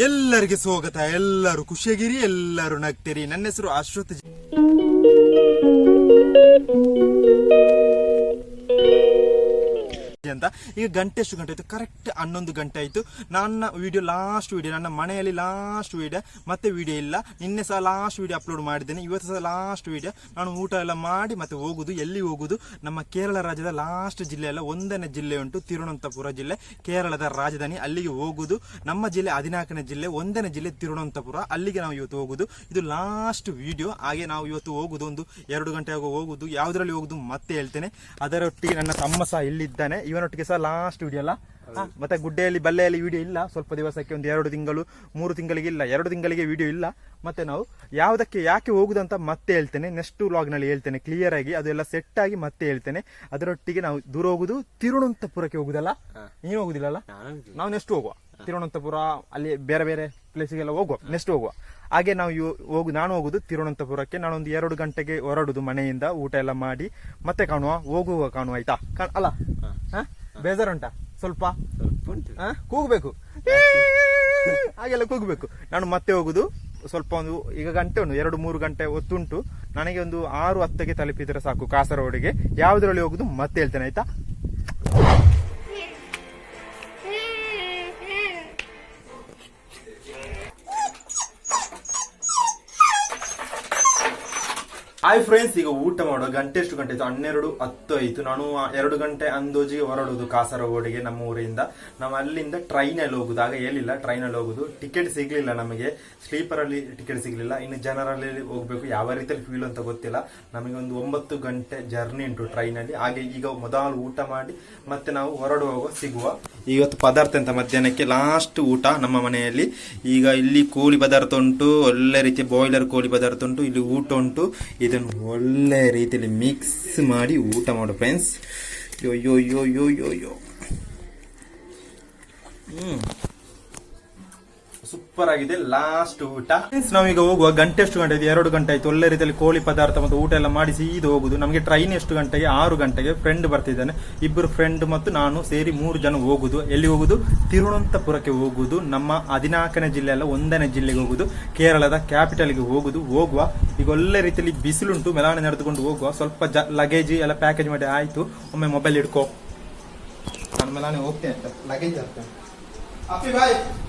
ಎಲ್ಲರಿಗೆ ಸ್ವಾಗತ. ಎಲ್ಲರೂ ಖುಷಿಯಾಗಿರಿ ಎಲ್ಲರೂ ನಗ್ತೀರಿ. ನನ್ನ ಹೆಸರು ಅಶ್ವಥ್ ಅಂತ. ಈಗ ಗಂಟೆ ಎಷ್ಟು ಗಂಟೆ ಆಯ್ತು. ಕರೆಕ್ಟ್ ಹನ್ನೊಂದು ಗಂಟೆ ಆಯ್ತು. ನನ್ನ ವಿಡಿಯೋ ಲಾಸ್ಟ್ ವಿಡಿಯೋ ನನ್ನ ಮನೆಯಲ್ಲಿ ಲಾಸ್ಟ್ ವಿಡಿಯೋ ಮತ್ತೆ ವಿಡಿಯೋ ಇಲ್ಲ. ನಿನ್ನೆ ಸಹ ಲಾಸ್ಟ್ ವಿಡಿಯೋ ಅಪ್ಲೋಡ್ ಮಾಡಿದ್ದೇನೆ. ಇವತ್ತು ಸಹ ಲಾಸ್ಟ್ ವಿಡಿಯೋ ನಾನು ಊಟ ಎಲ್ಲ ಮಾಡಿ ಮತ್ತೆ ಹೋಗುದು, ಎಲ್ಲಿ ಹೋಗುದು? ನಮ್ಮ ಕೇರಳ ರಾಜ್ಯದ ಲಾಸ್ಟ್ ಜಿಲ್ಲೆ ಅಲ್ಲ, ಒಂದನೇ ಜಿಲ್ಲೆ ಉಂಟು. ತಿರುವನಂತಪುರ ಜಿಲ್ಲೆ. ಕೇರಳದ ರಾಜಧಾನಿ, ಅಲ್ಲಿಗೆ ಹೋಗುದು. ನಮ್ಮ ಜಿಲ್ಲೆ ಹದಿನಾಲ್ಕನೇ ಜಿಲ್ಲೆ, ಒಂದನೇ ಜಿಲ್ಲೆ ತಿರುವನಂತಪುರ. ಅಲ್ಲಿಗೆ ನಾವು ಇವತ್ತು ಹೋಗುದು. ಇದು ಲಾಸ್ಟ್ ವಿಡಿಯೋ ಹಾಗೆ ನಾವು ಇವತ್ತು ಹೋಗುದು ಒಂದು ಎರಡು ಗಂಟೆ ಹೋಗುದು. ಯಾವ್ದ್ರಲ್ಲಿ ಹೋಗುದು ಮತ್ತೆ ಹೇಳ್ತೇನೆ. ಅದರೊಟ್ಟಿಗೆ ನನ್ನ ತಮ್ಮ ಸಹ ಇಲ್ಲಿದ್ದಾನೆ. ಇವನೊಟ್ಟಿಗೆ ಸಹ ಲಾಸ್ಟ್ ವಿಡಿಯೋ ಅಲ್ಲ? ಮತ್ತೆ ಗುಡ್ಡೆಯಲ್ಲಿ ಬಲ್ಲೆಯಲ್ಲಿ ವಿಡಿಯೋ ಇಲ್ಲ. ಸ್ವಲ್ಪ ದಿವಸಕ್ಕೆ ಒಂದು ಎರಡು ತಿಂಗಳು ಮೂರು ತಿಂಗಳಿಗೆ ಇಲ್ಲ. ಎರಡು ತಿಂಗಳಿಗೆ ವಿಡಿಯೋ ಇಲ್ಲ. ಮತ್ತೆ ನಾವು ಯಾವುದಕ್ಕೆ ಯಾಕೆ ಹೋಗುದಂತ ಮತ್ತೆ ಹೇಳ್ತೇನೆ. ನೆಕ್ಸ್ಟ್ನಲ್ಲಿ ಹೇಳ್ತೇನೆ. ಕ್ಲಿಯರ್ ಆಗಿ ಅದೆಲ್ಲ ಸೆಟ್ ಆಗಿ ಮತ್ತೆ ಹೇಳ್ತೇನೆ. ಅದರೊಟ್ಟಿಗೆ ನಾವು ದೂರ ಹೋಗುದು ತಿರುವನಂತಪುರಕ್ಕೆ ಹೋಗುದಲ್ಲ? ನೀನು ಹೋಗುದಿಲ್ಲಲ್ಲ? ನಾವು ನೆಕ್ಸ್ಟ್ ಹೋಗುವ. ತಿರುವನಂತಪುರ ಅಲ್ಲಿ ಬೇರೆ ಬೇರೆ ಪ್ಲೇಸಿಗೆಲ್ಲ ಹೋಗುವ. ನೆಕ್ಸ್ಟ್ ಹೋಗುವ. ಹಾಗೆ ನಾವು ಹೋಗು ನಾನು ಹೋಗುದು ತಿರುವನಂತಪುರಕ್ಕೆ. ನಾನೊಂದು ಎರಡು ಗಂಟೆಗೆ ಹೊರಡುದು ಮನೆಯಿಂದ. ಊಟ ಎಲ್ಲ ಮಾಡಿ ಮತ್ತೆ ಕಾಣುವ. ಹೋಗುವ ಕಾಣುವ ಆಯ್ತಾ? ಅಲ್ಲ? ಹ? ಬೇಜಾರುಂಟಾ? ಸ್ವಲ್ಪ? ಕೂಗ್ಬೇಕು. ಹಾಗೆಲ್ಲ ಕೂಗ್ಬೇಕು. ನಾನು ಮತ್ತೆ ಹೋಗುದು. ಸ್ವಲ್ಪ ಒಂದು ಈಗ ಗಂಟೆ ಒಂದು ಎರಡು ಮೂರು ಗಂಟೆ ಹೊತ್ತುಂಟು. ನನಗೆ ಒಂದು ಆರು ಹತ್ತಕ್ಕೆ ತಲುಪಿದ್ರೆ ಸಾಕು ಕಾಸರಗೋಡಿಗೆ. ಯಾವ್ದ್ರಲ್ಲಿ ಹೋಗುದು? ಮತ್ತೆ ಹೇಳ್ತೇನೆ ಆಯ್ತಾ? ಹಾಯ್ ಫ್ರೆಂಡ್ಸ್ ಈಗ ಊಟ ಮಾಡುವ ಗಂಟೆ ಎಷ್ಟು ಗಂಟೆ ಆಯ್ತು? ಹನ್ನೆರಡು, ಹತ್ತು ಆಯ್ತು. ನಾನು ಎರಡು ಗಂಟೆ ಅಂದೋಜಿಗೆ ಹೊರಡುದು ಕಾಸರಗೋಡಿಗೆ ನಮ್ಮ ಊರಿಂದ ನಾವು ಅಲ್ಲಿಂದ ಟ್ರೈನ್ ಅಲ್ಲಿ ಹೋಗುದು ಆಗ ಟ್ರೈನ್ ಅಲ್ಲಿ ಹೋಗುದು ಟಿಕೆಟ್ ಸಿಗ್ಲಿಲ್ಲ ನಮಗೆ. ಸ್ಲೀಪರ್ ಅಲ್ಲಿ ಟಿಕೆಟ್ ಸಿಗ್ಲಿಲ್ಲ. ಇನ್ನು ಜನರಲ್ಲಿ ಹೋಗ್ಬೇಕು. ಯಾವ ರೀತಿಯಲ್ಲಿ ಫೀಲ್ ಅಂತ ಗೊತ್ತಿಲ್ಲ. ನಮಗೆ ಒಂದು ಒಂಬತ್ತು ಗಂಟೆ ಜರ್ನಿ ಉಂಟು ಟ್ರೈನ್ ಅಲ್ಲಿ ಹಾಗೆ ಈಗ ಮೊದಲು ಊಟ ಮಾಡಿ ಮತ್ತೆ ನಾವು ಹೊರಡುವಾಗ ಸಿಗುವ ಇವತ್ತು ಪದಾರ್ಥ ಅಂತ ಮಧ್ಯಾಹ್ನಕ್ಕೆ ಲಾಸ್ಟ್ ಊಟ ನಮ್ಮ ಮನೆಯಲ್ಲಿ. ಈಗ ಇಲ್ಲಿ ಕೋಳಿ ಪದಾರ್ಥ ಉಂಟು, ಒಳ್ಳೆ ರೀತಿಯ ಬಾಯ್ಲರ್ ಕೋಳಿ ಪದಾರ್ಥ ಉಂಟು, ಇಲ್ಲಿ ಊಟ ಉಂಟು. ಇದನ್ನು ಒಳ್ಳೆ ರೀತಿಯಲ್ಲಿ ಮಿಕ್ಸ್ ಮಾಡಿ ಊಟ ಮಾಡು ಫ್ರೆಂಡ್ಸ್ ಯೋ ಯೋ ಯೋ ಯೋ ಯೋ ಯೋ ಹ್ಮ್. ಸೂಪರ್ ಆಗಿದೆ ಲಾಸ್ಟ್ ಊಟ ನಾವೀಗ ಹೋಗುವ ಗಂಟೆ ಎಷ್ಟು ಗಂಟೆ ಆಯ್ತು ಎರಡು ಗಂಟೆ ಆಯ್ತು. ಒಳ್ಳೆ ರೀತಿಯಲ್ಲಿ ಕೋಳಿ ಪದಾರ್ಥ ಮತ್ತು ಊಟ ಎಲ್ಲ ಮಾಡಿ ಇದು ಹೋಗುದು ನಮಗೆ ಟ್ರೈನ್ ಎಷ್ಟು ಗಂಟೆಗೆ? ಆರು ಗಂಟೆಗೆ ಫ್ರೆಂಡ್ ಬರ್ತಿದ್ದಾನೆ. ಇಬ್ಬರು ಫ್ರೆಂಡ್ ಮತ್ತು ನಾನು ಸೇರಿ ಮೂರು ಜನ ಹೋಗುದು ಎಲ್ಲಿ ಹೋಗುದು ತಿರುವನಂತಪುರಕ್ಕೆ ಹೋಗುದು ನಮ್ಮ ಹದಿನಾಲ್ಕನೇ ಜಿಲ್ಲೆ ಅಲ್ಲ, ಒಂದನೇ ಜಿಲ್ಲೆಗೆ ಹೋಗುದು ಕೇರಳದ ಕ್ಯಾಪಿಟಲ್ಗೆ ಹೋಗುದು ಹೋಗುವ, ಈಗ ಒಳ್ಳೆ ರೀತಿಯಲ್ಲಿ ಬಿಸಿಲುಂಟು. ಮೆಲಾಣೆ ನಡೆದುಕೊಂಡು ಹೋಗುವ. ಸ್ವಲ್ಪ ಲಗೇಜ್ ಎಲ್ಲ ಪ್ಯಾಕೇಜ್ ಮಾಡಿ ಆಯ್ತು. ಒಮ್ಮೆ ಮೊಬೈಲ್ ಇಟ್ಕೋ ನಾನು ಮೆಲಾಣೆ ಹೋಗ್ತೇನೆ ಅಪ್ಪಿ ತರ್ತೇನೆ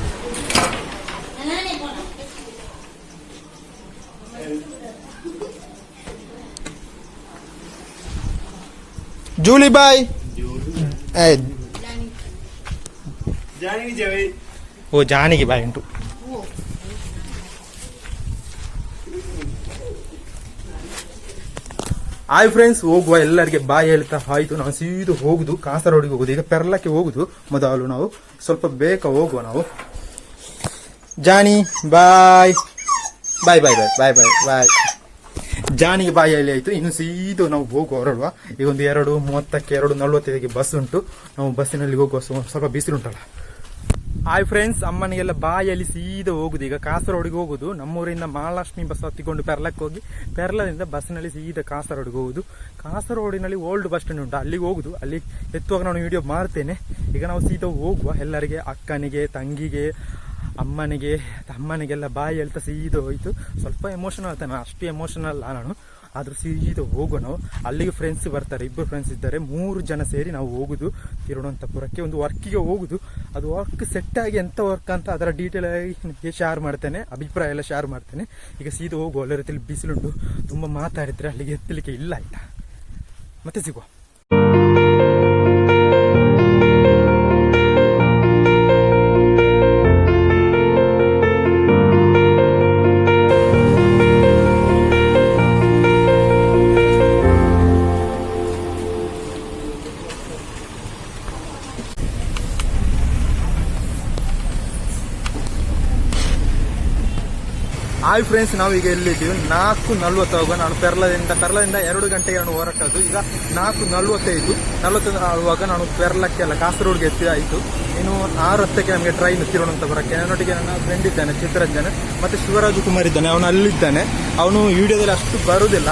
ಜೂಲಿ ಬಾಯ್ ಓ ಜಾನಿಗೆ ಬಾಯ್ ಉಂಟು. ಹಾಯ್ ಫ್ರೆಂಡ್ಸ್ ಹೋಗುವ ಎಲ್ಲರಿಗೆ ಬಾಯ್ ಹೇಳ್ತಾ ಆಯ್ತು. ನಾವು ಸೀದು ಹೋಗುದು ಕಾಸರೋಡಿಗೆ ಹೋಗುದು. ಈಗ ಪೆರ್ಲಕ್ಕೆ ಹೋಗುದು ಮೊದಲು ನಾವು. ಸ್ವಲ್ಪ ಬೇಗ ಹೋಗುವ ನಾವು. ಜಾನಿ ಬಾಯ್. ಬಾಯ್ ಬಾಯ್ ಬಾಯ್ ಬಾಯ್ ಬಾಯ್ ಬಾಯ್ ಜಾನಿಗೆ ಬಾಯಲ್ಲಿ ಆಯಿತು. ಇನ್ನು ಸೀದು ನಾವು ಹೋಗುವ ಹೊರಡುವ. ಈಗ ಒಂದು ಎರಡು ಮೂವತ್ತಕ್ಕೆ ಎರಡು ನಲ್ವತ್ತೈದಕ್ಕೆ ಬಸ್ ಉಂಟು. ನಾವು ಬಸ್ಸಿನಲ್ಲಿ ಹೋಗುವ ಸ್ವಲ್ಪ ಬಿಸಿಲುಂಟಲ್ಲ ಹಾಯ್ ಫ್ರೆಂಡ್ಸ್ ಅಮ್ಮನಿಗೆಲ್ಲ ಬಾಯಲ್ಲಿ ಸೀದಾ ಹೋಗುದು. ಈಗ ಕಾಸರೋಡಿಗೆ ಹೋಗುದು. ನಮ್ಮೂರಿಂದ ಮಹಾಲಕ್ಷ್ಮಿ ಬಸ್ ಹತ್ತಿಕೊಂಡು ಪೆರ್ಲಕ್ಕೆ ಹೋಗಿ, ಪೆರ್ಲದಿಂದ ಬಸ್ನಲ್ಲಿ ಸೀದಾ ಕಾಸರೋಡಿಗೆ ಹೋಗುದು. ಕಾಸರೋಡಿನಲ್ಲಿ ಓಲ್ಡ್ ಬಸ್ ಸ್ಟ್ಯಾಂಡ್ ಉಂಟು. ಅಲ್ಲಿಗೆ ಹೋಗುದು. ಅಲ್ಲಿ ಎತ್ತುವಾಗ ನಾನು ವಿಡಿಯೋ ಮಾಡ್ತೇನೆ. ಈಗ ನಾವು ಸೀದಾ ಹೋಗುವ. ಎಲ್ಲರಿಗೆ, ಅಕ್ಕನಿಗೆ, ತಂಗಿಗೆ ಅಮ್ಮನಿಗೆ, ಅಮ್ಮನಿಗೆಲ್ಲ ಬಾಯಿ ಹೇಳ್ತಾ ಸೀದು ಹೋಯ್ತು. ಸ್ವಲ್ಪ ಎಮೋಷನಲ್ ಆಗ್ತಾನೆ ಅಷ್ಟು ಎಮೋಷನಲ್ ಅಲ್ಲ ನಾನು ಆದರೂ ಸೀದಾ ಹೋಗೋಣ. ಅಲ್ಲಿಗೆ ಫ್ರೆಂಡ್ಸ್ ಬರ್ತಾರೆ ಇಬ್ಬರು ಫ್ರೆಂಡ್ಸ್ ಇದ್ದಾರೆ. ಮೂರು ಜನ ಸೇರಿ ನಾವು ಹೋಗುದು. ತಿರುವನಂತಪುರಕ್ಕೆ ಒಂದು ವರ್ಕಿಗೆ ಹೋಗುದು. ಅದು ವರ್ಕ್ ಸೆಟ್ ಆಗಿ ಎಂತ ವರ್ಕ್ ಅಂತ ಅದರ ಡೀಟೇಲ್ ಆಗಿ ನಿಮಗೆ ಶೇರ್ ಮಾಡ್ತೇನೆ. ಅಭಿಪ್ರಾಯ ಎಲ್ಲ ಶೇರ್ ಮಾಡ್ತೇನೆ. ಈಗ ಸೀದು ಹೋಗು ಒಳ್ಳೆ ರೀತಿಯಲ್ಲಿ ಬಿಸಿಲುಂಟು. ತುಂಬ ಮಾತಾಡಿದರೆ ಅಲ್ಲಿಗೆ ಎತ್ತಲಿಕ್ಕೆ ಇಲ್ಲ ಆಯ್ತಾ? ಮತ್ತೆ ಸಿಗುವ. ಹಾಯ್ ಫ್ರೆಂಡ್ಸ್ ನಾವೀಗ ಎಲ್ಲಿದ್ದೀವಿ? ನಾಲ್ಕು ನಲ್ವತ್ತಾಗುವ ನಾನು ಪೆರ್ಲದಿಂದ ಪೆರ್ಲದಿಂದ ಎರಡು ಗಂಟೆಗೆ ನಾನು ಹೊರಟದ್ದು. ಈಗ ನಾಲ್ಕು ನಲ್ವತ್ತೈದು ನಲ್ವತ್ತೈದು ಆಗುವಾಗ ನಾನು ಪೆರ್ಲಕ್ಕೆ ಅಲ್ಲ, ಕಾಸರಗೋಡ್ಗೆ ಎತ್ತಿ ಆಯಿತು. ಇನ್ನು ಆರು ಹತ್ತಕ್ಕೆ ನಮಗೆ ಟ್ರೈನ್ ತಿರುವನಂತಪುರಕ್ಕೆ ನನ್ನೊಟ್ಟಿಗೆ ನನ್ನ ಫ್ರೆಂಡ್ ಇದ್ದಾನೆ, ಚಿತ್ರರಂಜನ್. ಮತ್ತೆ ಶಿವರಾಜು ಕುಮಾರ್ ಇದ್ದಾನೆ, ಅವನು ಅಲ್ಲಿದ್ದಾನೆ. ಅವನು ವಿಡಿಯೋದಲ್ಲಿ ಅಷ್ಟು ಬರುವುದಿಲ್ಲ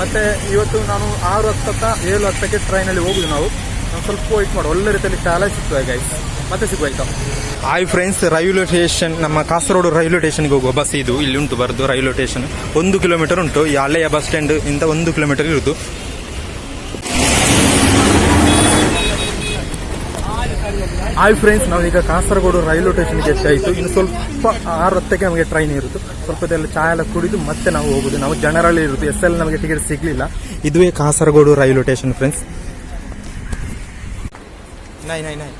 ಮತ್ತೆ ಇವತ್ತು ನಾನು ಆರು ಹತ್ತಕ್ಕ, ಏಳು ಹತ್ತಕ್ಕೆ ಟ್ರೈನಲ್ಲಿ ಹೋಗುದು ನಾವು. ನಾವು ಸ್ವಲ್ಪ ವೆಯ್ಟ್ ಮಾಡಿ. ಒಳ್ಳೆ ರೀತಿಯಲ್ಲಿ ಚಾಲ ಸಿಗ್ತದೆ ಗೈಸ್ ಮತ್ತೆ ಸಿಗುವ ಆಯ್ತಾ? ಹಾಯ್ ಫ್ರೆಂಡ್ಸ್ ರೈಲ್ವೆ ಸ್ಟೇಷನ್ ನಮ್ಮ ಕಾಸರಗೋಡು ರೈಲ್ವೆ ಸ್ಟೇಷನ್ಗೆ ಹೋಗುವ ಬಸ್ ಇದು. ಇಲ್ಲಿ ಉಂಟು, ಬರೋದು ರೈಲ್ವೆ ಸ್ಟೇಷನ್ ಒಂದು ಕಿಲೋಮೀಟರ್ ಉಂಟು. ಈ ಹಳೆಯ ಬಸ್ ಸ್ಟ್ಯಾಂಡ್ ಇಂದ ಒಂದು ಕಿಲೋಮೀಟರ್ ಇರುವುದು ಹಾಯ್ ಫ್ರೆಂಡ್ಸ್ ನಾವೀಗ ಕಾಸರಗೋಡು ರೈಲ್ವೆ ಸ್ಟೇಷನ್ಗೆ ಎಷ್ಟಾಯಿತು ಇನ್ನು ಸ್ವಲ್ಪ ಆರು ಹತ್ತಕ್ಕೆ ನಮಗೆ ಟ್ರೈನ್ ಇರುತ್ತೆ ಸ್ವಲ್ಪ ಹೊತ್ತೆಲ್ಲ ಚಾ ಎಲ್ಲ ಕುಡಿದು ಮತ್ತೆ ನಾವು ಹೋಗೋದು. ನಾವು ಜನರಲ್ಲಿ ಇರುತ್ತೆ ಎಸ್ ಎಲ್ ನಮಗೆ ಟಿಕೆಟ್ ಸಿಗಲಿಲ್ಲ. ಇದುವೇ ಕಾಸರಗೋಡು ರೈಲ್ವೆ ಸ್ಟೇಷನ್ ಫ್ರೆಂಡ್ಸ್ ನೈ ನೈ ನೈ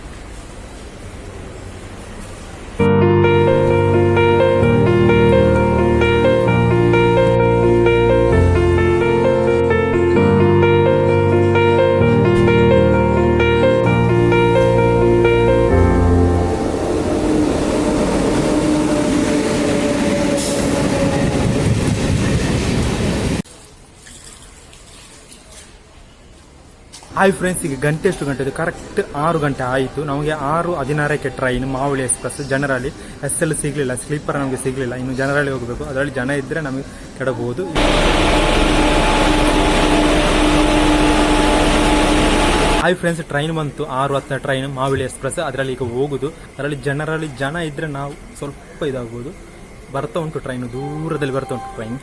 ಹಾಯ್ ಫ್ರೆಂಡ್ಸ್ ಈಗ ಗಂಟೆ ಎಷ್ಟು ಗಂಟೆ ಕರೆಕ್ಟ್ ಆರು ಗಂಟೆ ಆಯಿತು. ನಮಗೆ ಆರು ಹದಿನಾರಕ್ಕೆ ಟ್ರೈನ್ ಮಾವಳಿ ಎಕ್ಸ್ಪ್ರೆಸ್ ಜನರಲ್ಲಿ ಎಸ್ ಎಲ್ ಸಿಗಲಿಲ್ಲ ಸ್ಲೀಪರ್ ನಮಗೆ ಸಿಗಲಿಲ್ಲ. ಇನ್ನು ಜನರಲ್ಲಿ ಹೋಗಬೇಕು. ಅದರಲ್ಲಿ ಜನ ಇದ್ದರೆ ನಮಗೆ ಕೆಡಬಹುದು ಹಾಯ್ ಫ್ರೆಂಡ್ಸ್ ಟ್ರೈನ್ ಬಂತು. ಆರು ಹತ್ತ ಟ್ರೈನ್ ಮಾವಳಿ ಎಕ್ಸ್ಪ್ರೆಸ್ ಅದರಲ್ಲಿ ಈಗ ಹೋಗುದು. ಅದರಲ್ಲಿ ಜನರಲ್ಲಿ ಜನ ಇದ್ದರೆ ನಾವು ಸ್ವಲ್ಪ ಇದಾಗ್ಬೋದು. ಬರ್ತಾ ಉಂಟು ಟ್ರೈನು ದೂರದಲ್ಲಿ ಬರ್ತಾ ಉಂಟು ಟ್ರೈನ್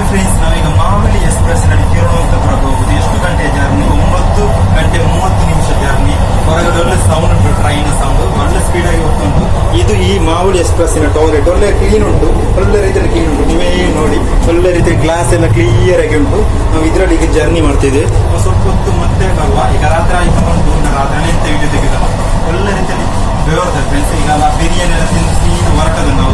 ಹಾಯ್ ಫ್ರೆಂಡ್ಸ್ ನಾವೀಗ ಮಾವಳಿ ಎಕ್ಸ್ಪ್ರೆಸ್ನಲ್ಲಿ ತಿರುವನಂತಪುರಕ್ಕೆ ಹೋಗುದು ಎಷ್ಟು ಗಂಟೆ ಜರ್ನಿ ಒಂಬತ್ತು ಗಂಟೆ ಮೂವತ್ತು ನಿಮಿಷ ಜರ್ನಿ ಹೊರಗಡೆ ಒಳ್ಳೆ ಸೌಂಡ್ ಉಂಟು ಟ್ರೈನ್ ಸೌಂಡ್ ಒಳ್ಳೆ ಸ್ಪೀಡ್ ಆಗಿ ಹೋಗ್ತುಂಟು. ಇದು ಈ ಮಾವಳಿ ಎಕ್ಸ್ಪ್ರೆಸ್ಸಿನ ಟಾಯ್ಲೆಟ್ ಒಳ್ಳೆ ಕ್ಲೀನ್ ಉಂಟು, ಒಳ್ಳೆ ರೀತಿಯಲ್ಲಿ ಕ್ಲೀನ್ ಉಂಟು. ನೀವೇ ನೋಡಿ, ಒಳ್ಳೆ ರೀತಿ ಗ್ಲಾಸ್ ಎಲ್ಲ ಕ್ಲಿಯರ್ ಆಗಿ ಉಂಟು. ನಾವು ಇದರಲ್ಲಿ ಈಗ ಜರ್ನಿ ಮಾಡ್ತಿದ್ದೆ ಸ್ವಲ್ಪ ಹೊತ್ತು ಮತ್ತೆ ಬರುವ. ಈಗ ರಾತ್ರಿ ಆಯ್ತು ಉಂಟು ರಾತ್ರಿ ತೆಗೆದು ತೆಗೆದ ಒಳ್ಳೆ ರೀತಿಯಲ್ಲಿ ಬೆವರ್ತದೆ ಫ್ರೆಂಡ್ಸ್ ಈಗ ಬಿರಿಯಾನಿ ಎಲ್ಲ ತಿಂದು ಸೀದಾ ಹೊರಟದು ನಾವು.